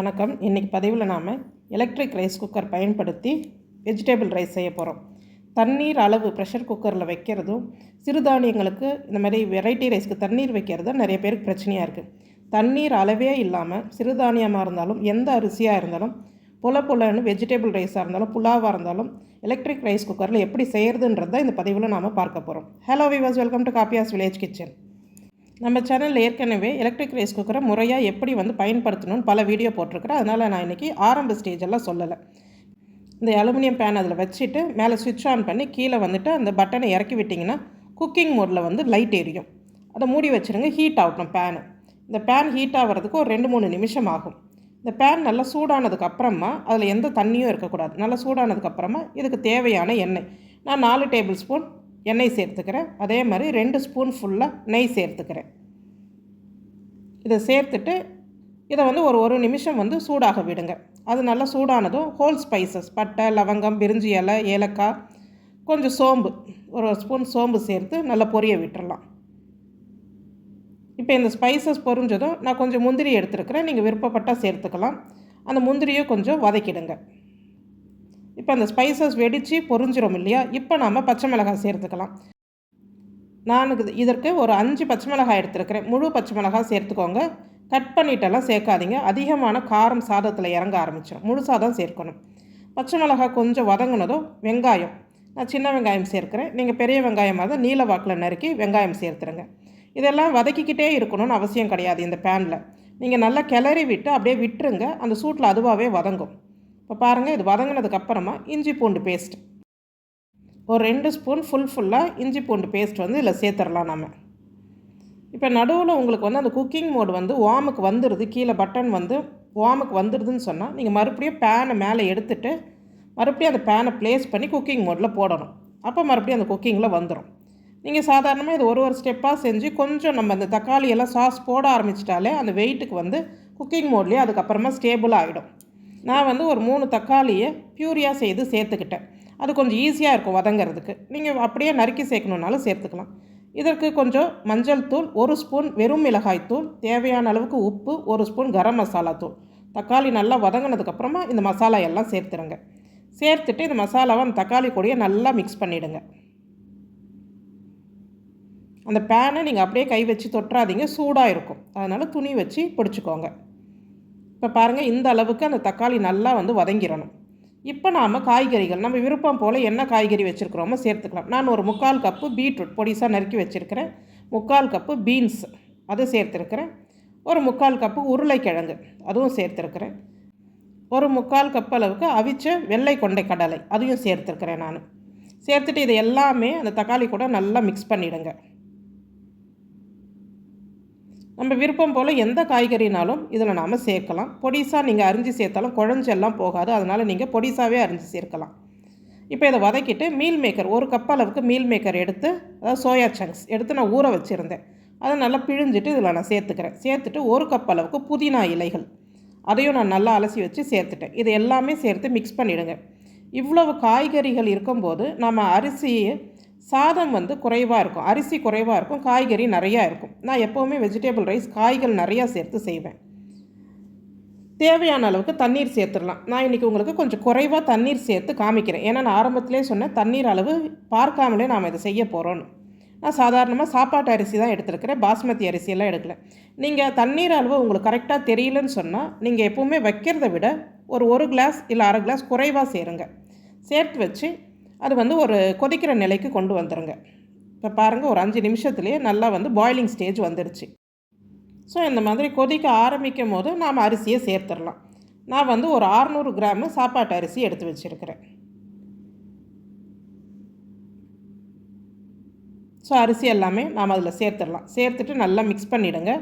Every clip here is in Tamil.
வணக்கம். இன்றைக்கி பதிவில் நாம் எலக்ட்ரிக் ரைஸ் குக்கர் பயன்படுத்தி வெஜிடபிள் ரைஸ் செய்ய போகிறோம் தண்ணீர் அளவு ப்ரெஷர் குக்கரில் வைக்கிறதும் சிறுதானியங்களுக்கு இந்த மாதிரி வெரைட்டி ரைஸ்க்கு தண்ணீர் வைக்கிறது நிறைய பேருக்கு பிரச்சனையாக இருக்குது தண்ணீர் அளவே இல்லாமல் சிறுதானியமாக இருந்தாலும் எந்த அரிசியாக இருந்தாலும் புல புலன்னு வெஜிடபிள் ரைஸாக இருந்தாலும் புலாவாக இருந்தாலும் எலக்ட்ரிக் ரைஸ் குக்கரில் எப்படி செய்கிறதுன்றதை இந்த பதிவில் நாம் பார்க்க போகிறோம் ஹலோ விவாஸ் வெல்கம் டு காப்பியாஸ் வில்லேஜ் கிச்சன் நம்ம சேனலில் ஏற்கனவே எலக்ட்ரிக் ரைஸ் குக்கரை முறையாக எப்படி வந்து பயன்படுத்தணும்னு பல வீடியோ போட்டிருக்கிறேன். அதனால் நான் இன்றைக்கி ஆரம்ப ஸ்டேஜ் எல்லாம் சொல்லலை. இந்த அலுமினியம் பேன் அதில் வச்சுட்டு மேலே சுவிட்ச் ஆன் பண்ணி கீழே வந்துட்டு அந்த பட்டனை இறக்கி விட்டிங்கன்னா குக்கிங் மோடில் வந்து லைட் எரியும். அதை மூடி வச்சுருங்க ஹீட் ஆகட்டும் பேனு இந்த பேன் ஹீட் ஆகிறதுக்கு ஒரு ரெண்டு மூணு நிமிஷம் ஆகும். இந்த பேன் நல்லா சூடானதுக்கு அப்புறமா அதில் எந்த தண்ணியும் இருக்கக்கூடாது. நல்லா சூடானதுக்கு அப்புறமா இதுக்கு தேவையான எண்ணெய். நான் நாலு டேபிள் ஸ்பூன் எண்ணெய் சேர்த்துக்கிறேன். அதே மாதிரி ரெண்டு ஸ்பூன் ஃபுல்லாக நெய் சேர்த்துக்கிறேன். இதை சேர்த்துட்டு இதை வந்து ஒரு ஒரு நிமிஷம் வந்து சூடாக விடுங்க. அது நல்லா சூடானதும் ஹோல் ஸ்பைசஸ் பட்டை லவங்கம் பிரிஞ்சி இலை ஏலக்காய் கொஞ்சம் சோம்பு ஒரு ஸ்பூன் சோம்பு சேர்த்து நல்லா பொரிய விட்டுறலாம். இப்போ இந்த ஸ்பைசஸ் பொரிஞ்சதும் நான் கொஞ்சம் முந்திரி எடுத்துருக்கிறேன். நீங்கள் விருப்பப்பட்டால் சேர்த்துக்கலாம். அந்த முந்திரியை கொஞ்சம் வதக்கிடுங்க. இப்போ அந்த ஸ்பைசஸ் வெடித்து பொரிஞ்சிரும் இல்லையா? இப்போ நாம் பச்சை மிளகாய் சேர்த்துக்கலாம். நான் இது இதற்கு ஒரு அஞ்சு பச்சை மிளகாய் எடுத்துருக்கிறேன். முழு பச்சை மிளகாய் சேர்த்துக்கோங்க. கட் பண்ணிட்டெல்லாம் சேர்க்காதீங்க. அதிகமான காரம் சாதத்தில் இறங்க ஆரம்பிச்சிடும் முழுசாக தான் சேர்க்கணும். பச்சை மிளகாய் கொஞ்சம் வதங்கினதும் வெங்காயம். நான் சின்ன வெங்காயம் சேர்க்குறேன். நீங்கள் பெரிய வெங்காயமாக தான் நீல வாக்கில் நறுக்கி வெங்காயம் சேர்த்துருங்க. இதெல்லாம் வதக்கிக்கிட்டே இருக்கணும்னு அவசியம் கிடையாது இந்த பேனில் நீங்கள் நல்லா கிளறி விட்டு அப்படியே விட்டுருங்க. அந்த சூட்டில் அதுவாகவே வதங்கும். இப்போ பாருங்கள் இது வதங்கினதுக்கப்புறமா இஞ்சி பூண்டு பேஸ்ட் ஒரு ரெண்டு ஸ்பூன் ஃபுல் ஃபுல்லாக இஞ்சி பூண்டு பேஸ்ட் வந்து இதில் சேர்த்துடலாம் நம்ம இப்போ நடுவில் உங்களுக்கு வந்து அந்த குக்கிங் மோடு வந்து வாமுக்கு வந்துடுது கீழே பட்டன் வந்து வாமுக்கு வந்துடுதுன்னு சொன்னால் நீங்கள் மறுபடியும் பேனை மேலே எடுத்துகிட்டு மறுபடியும் அந்த பேனை ப்ளேஸ் பண்ணி குக்கிங் மோடில் போடணும். அப்போ மறுபடியும் அந்த குக்கிங்கில் வந்துடும் நீங்கள் சாதாரணமாக இது ஒரு ஒரு ஸ்டெப்பாக செஞ்சு கொஞ்சம் நம்ம அந்த தக்காளி எல்லாம் சாஸ் போட ஆரம்பிச்சிட்டாலே அந்த வெயிட்டுக்கு வந்து குக்கிங் மோட்லேயே அதுக்கப்புறமா ஸ்டேபிள் ஆகிடும் நான் வந்து ஒரு மூணு தக்காளியை பியூரியாக செய்து சேர்த்துக்கிட்டேன். அது கொஞ்சம் ஈஸியாக இருக்கும் வதங்கிறதுக்கு. நீங்கள் அப்படியே நறுக்கி சேர்க்கணுன்னாலும் சேர்த்துக்கலாம். இதற்கு கொஞ்சம் மஞ்சள் தூள் ஒரு ஸ்பூன் வெறும் மிளகாய் தூள் தேவையான அளவுக்கு உப்பு ஒரு ஸ்பூன் கரம் மசாலா தூள். தக்காளி நல்லா வதங்கினதுக்கப்புறமா இந்த மசாலா எல்லாம் சேர்த்துருங்க. சேர்த்துட்டு இந்த மசாலாவை அந்த தக்காளி கூடயே நல்லா மிக்ஸ் பண்ணிவிடுங்க அந்த பேனை நீங்கள் அப்படியே கை வச்சு தொட்டுறாதீங்க சூடாக இருக்கும் அதனால் துணி வச்சு பிடிச்சிக்கோங்க. இப்போ பாருங்கள் இந்த அளவுக்கு அந்த தக்காளி நல்லா வந்து வதங்கிடணும் இப்போ நாம் காய்கறிகள் நம்ம விருப்பம் போல் என்ன காய்கறி வச்சுருக்குறோமோ சேர்த்துக்கலாம். நான் ஒரு முக்கால் கப்பு பீட்ரூட் பொடிசாக நறுக்கி வச்சுருக்கிறேன். முக்கால் கப்பு பீன்ஸ் அது சேர்த்துருக்கிறேன். ஒரு முக்கால் கப்பு உருளைக்கிழங்கு அதுவும் சேர்த்துருக்கிறேன். ஒரு முக்கால் கப் அளவுக்கு அவிச்ச வெள்ளை கொண்டை கடலை அதையும் சேர்த்துருக்கிறேன் நான். சேர்த்துட்டு இது எல்லாமே அந்த தக்காளி கூட நல்லா மிக்ஸ் பண்ணிவிடுங்க நம்ம விருப்பம் போல் எந்த காய்கறினாலும் இதில் நாம் சேர்க்கலாம். பொடிசாக நீங்கள் அரிஞ்சு சேர்த்தாலும் குழஞ்செல்லாம் போகாது. அதனால் நீங்கள் பொடிசாகவே அரிஞ்சு சேர்க்கலாம். இப்போ இதை வதக்கிட்டு மீல் மேக்கர் ஒரு கப் அளவுக்கு மீல் மேக்கர் எடுத்து அதாவது சோயா சங்க்ஸ் எடுத்து நான் ஊற வச்சுருந்தேன். அதை நல்லா பிழிஞ்சிட்டு இதில் நான் சேர்த்துக்கிறேன். சேர்த்துட்டு ஒரு கப் அளவுக்கு புதினா இலைகள். அதையும் நான் நல்லா அலசி வச்சு சேர்த்துட்டேன். இது எல்லாமே சேர்த்து மிக்ஸ் பண்ணிவிடுங்க இவ்வளவு காய்கறிகள் இருக்கும்போது நம்ம அரிசியை சாதம் வந்து குறைவாக இருக்கும். அரிசி குறைவாக இருக்கும். காய்கறி நிறையா இருக்கும். நான் எப்போவுமே வெஜிடபிள் ரைஸ் காய்கள் நிறையா சேர்த்து செய்வேன். தேவையான அளவுக்கு தண்ணீர் சேர்த்துடலாம். நான் இன்றைக்கி உங்களுக்கு கொஞ்சம் குறைவாக தண்ணீர் சேர்த்து காமிக்கிறேன். ஏன்னா நான் ஆரம்பத்திலே சொன்னேன் தண்ணீர் அளவு பார்க்காமலே நாம் இதை செய்ய போகிறோன்னு நான் சாதாரணமாக சாப்பாட்டு அரிசி தான் எடுத்துருக்கிறேன். பாஸ்மதி அரிசியெல்லாம் எடுக்கல. நீங்கள் தண்ணீர் அளவு உங்களுக்கு கரெக்டாக தெரியலன்னு சொன்னால் நீங்கள் எப்போவுமே வைக்கிறத விட ஒரு ஒரு கிளாஸ் இல்லை அரை கிளாஸ் குறைவாக சேருங்க. சேர்த்து வச்சு அது வந்து ஒரு கொதிக்கிற நிலைக்கு கொண்டு வந்துடுங்க இப்போ பாருங்கள் ஒரு அஞ்சு நிமிஷத்துலேயே நல்லா வந்து பாயிலிங் ஸ்டேஜ் வந்துடுச்சு ஸோ இந்த மாதிரி கொதிக்க ஆரம்பிக்கும் போது நாம் அரிசியை சேர்த்துடலாம். நான் வந்து ஒரு ஆறுநூறு கிராமு சாப்பாட்டு அரிசி எடுத்து வச்சுருக்கிறேன். ஸோ அரிசி எல்லாமே நாம் அதில் சேர்த்துடலாம். சேர்த்துட்டு நல்லா மிக்ஸ் பண்ணிவிடுங்க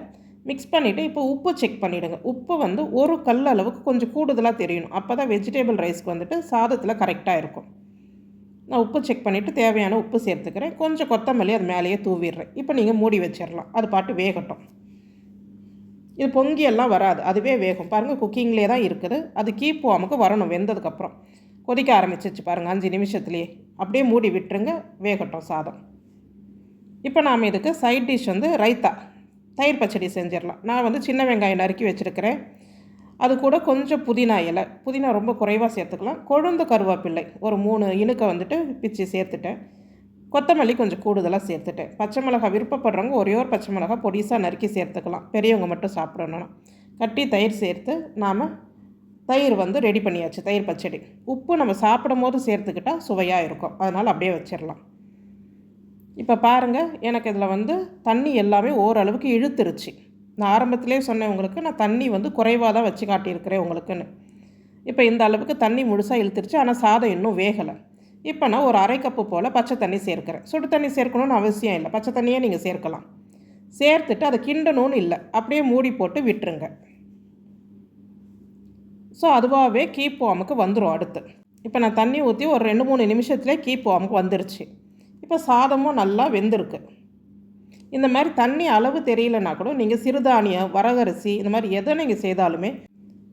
மிக்ஸ் பண்ணிவிட்டு இப்போ உப்பு செக் பண்ணிவிடுங்க உப்பு வந்து ஒரு கல் அளவுக்கு கொஞ்சம் கூடுதலாக தெரியணும். அப்போ தான் வெஜிடேபிள் ரைஸ்க்கு வந்துட்டு சாதத்தில் கரெக்டாக இருக்கும். நான் உப்பு செக் பண்ணிவிட்டு தேவையான உப்பு சேர்த்துக்கிறேன். கொஞ்சம் கொத்தமல்லி அது மேலேயே தூவிடுறேன். இப்போ நீங்கள் மூடி வச்சிடலாம் அது பாட்டு வேகட்டும். இது பொங்கியெல்லாம் வராது. அதுவே வேகும். பாருங்கள் குக்கிங்லேயே தான் இருக்குது. அது கீப்புவாமுக்கு வரணும் வெந்ததுக்கப்புறம் கொதிக்க ஆரம்பிச்சிச்சு பாருங்கள் அஞ்சு நிமிஷத்துலேயே. அப்படியே மூடி விட்டுருங்க வேகட்டும் சாதம். இப்போ நாம் இதுக்கு சைட் டிஷ் வந்து ரைத்தா. தயிர் பச்சடி செஞ்சிடலாம் நான் வந்து சின்ன வெங்காயம் நறுக்கி வச்சுருக்கிறேன். அது கூட கொஞ்சம் புதினா இலை. புதினா ரொம்ப குறைவாக சேர்த்துக்கலாம். கொழுந்த கருவேப்பிள்ளை ஒரு மூணு இனுக்கை வந்துட்டு பிச்சு சேர்த்துட்டேன். கொத்தமல்லி கொஞ்சம் கூடுதலாக சேர்த்துட்டேன். பச்சை மிளகா விருப்பப்படுறவங்க ஒரே ஒரு பச்சை மிளகா பொடிசாக நறுக்கி சேர்த்துக்கலாம். பெரியவங்க மட்டும் சாப்பிடணும் கட்டி தயிர் சேர்த்து நாம் தயிர் வந்து ரெடி பண்ணியாச்சு. தயிர் பச்சடி. உப்பு நம்ம சாப்பிடும் போது சேர்த்துக்கிட்டால் சுவையாக இருக்கும். அதனால் அப்படியே வச்சிடலாம் இப்போ பாருங்கள் எனக்கு இதில் வந்து தண்ணி எல்லாமே ஓரளவுக்கு இழுத்துருச்சு. நான் ஆரம்பத்திலே சொன்னேன் உங்களுக்கு நான் தண்ணி வந்து குறைவாக தான் வச்சு காட்டியிருக்கிறேன் உங்களுக்குன்னு. இப்போ இந்த அளவுக்கு தண்ணி முழுசாக இழுத்துருச்சு ஆனால் சாதம் இன்னும் வேகலை. இப்போ நான் ஒரு அரை கப்பு போல் பச்சை தண்ணி சேர்க்கிறேன். சுடு தண்ணி சேர்க்கணும்னு அவசியம் இல்லை பச்சை தண்ணியே நீங்கள் சேர்க்கலாம். சேர்த்துட்டு அதை கிண்டணும்னு இல்லை அப்படியே மூடி போட்டு விட்டுருங்க. ஸோ அதுவாகவே கீப்போமுக்கு வந்துடும் அடுத்து. இப்போ நான் தண்ணி ஊற்றி ஒரு ரெண்டு மூணு நிமிஷத்துலேயே கீப்போமுக்கு வந்துருச்சு. இப்போ சாதமும் நல்லா வெந்திருக்கு. இந்த மாதிரி தண்ணி அளவு தெரியலனா கூட நீங்கள் சிறுதானியம் வரகரிசி இந்த மாதிரி எதை நீங்கள் செய்தாலுமே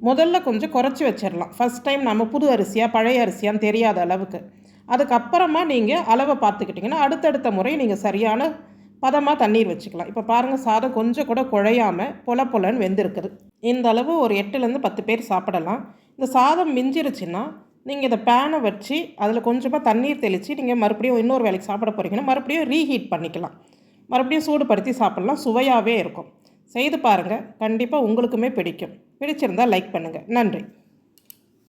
முதல்ல கொஞ்சம் குறைச்சி வச்சிடலாம் ஃபஸ்ட் டைம் நம்ம புது அரிசியாக பழைய அரிசியான்னு தெரியாத அளவுக்கு. அதுக்கப்புறமா நீங்கள் அளவை பார்த்துக்கிட்டிங்கன்னா அடுத்தடுத்த முறை நீங்கள் சரியான பதமாக தண்ணீர் வச்சுக்கலாம். இப்போ பாருங்கள் சாதம் கொஞ்சம் கூட குழையாமல் பொல பொலன்னு வெந்திருக்குது. இந்த அளவு ஒரு எட்டுலேருந்து பத்து பேர் சாப்பிடலாம். இந்த சாதம் மிஞ்சிருச்சுன்னா நீங்கள் இதை பேனை வச்சு அதில் கொஞ்சமாக தண்ணீர் தெளித்து நீங்கள் மறுபடியும் இன்னொரு வேலைக்கு சாப்பிட போகிறீங்கன்னா மறுபடியும் ரீஹீட் பண்ணிக்கலாம். மறுபடியும் சூடுபடுத்தி சாப்பிட்லாம் சுவையாகவே இருக்கும். செய்து பாருங்கள் கண்டிப்பாக உங்களுக்குமே பிடிக்கும். பிடிச்சிருந்தால் லைக் பண்ணுங்கள் நன்றி.